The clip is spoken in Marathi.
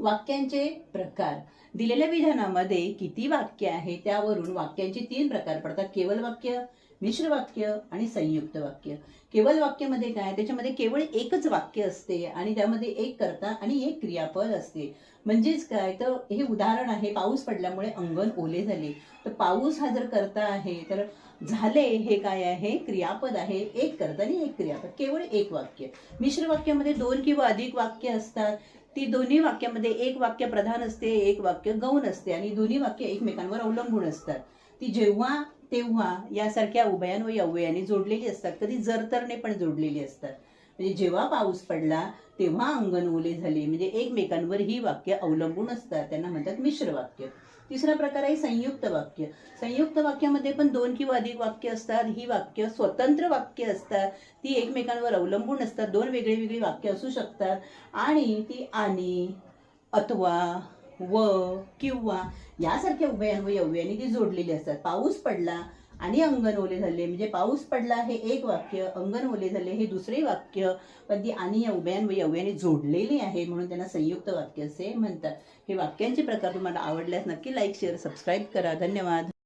वाक्यांचे प्रकार. दिलेल्या विधानामध्ये किती वाक्य आहे त्यावरून वाक्यांचे तीन प्रकार पडतात. केवळ वाक्य मिश्र वाक्य आणि संयुक्त वाक्य. केवळ वाक्यामध्ये काय त्याच्यामध्ये केवळ एकच वाक्य असते आणि त्यामध्ये एक कर्ता आणि एक क्रियापद असते. म्हणजेच काय? तर हे उदाहरण आहे पाऊस पडल्यामुळे अंगण ओले झाले. तर पाऊस हा जर करता आहे तर झाले हे काय आहे? क्रियापद आहे. एक कर्ता आणि एक क्रियापद. केवळ एक वाक्य. मिश्र वाक्यामध्ये दोन किंवा अधिक वाक्य असतात. ती दोन्ही वाक्यामध्ये एक वाक्य प्रधान असते एक वाक्य गौण असते आणि दोन्ही वाक्य एकमेकांवर अवलंबून असतात. ती जेव्हा तेव्हा यासारख्या उभयान व अव्ययाने जोडलेली असतात कधी जरतरने पण जोडलेली असतात. म्हणजे जेव्हा पाऊस पडला तेव्हा अंगण ओले झाले. म्हणजे एकमेकांवर ही वाक्य अवलंबून असतात. त्यांना म्हणतात मिश्र वाक्य. तिसरा प्रकार आहे संयुक्त वाक्य. संयुक्त वाक्यामध्ये पण दोन किंवा अधिक वाक्य असतात. ही वाक्य स्वतंत्र वाक्य असतात. ती एकमेकांवर अवलंबून असतात. दोन वेगळी वेगळी वाक्य असू शकतात. आणि ती आणि अथवा व किंवा यासारख्या उभयान्वयी अव्ययाने ती जोडलेली असतात. पाऊस पडला आणि अंगण ओले झाले. म्हणजे पाऊस पडला हे एक वाक्य अंगण ओले झाले हे दुसरे वाक्य. पण ती आणि या व अव्ययाने जोडलेली आहे म्हणून त्यांना संयुक्त वाक्य असे म्हणतात. हे वाक्यांचे प्रकार तुम्हाला आवडल्यास नक्की लाईक शेअर सबस्क्राईब करा. धन्यवाद.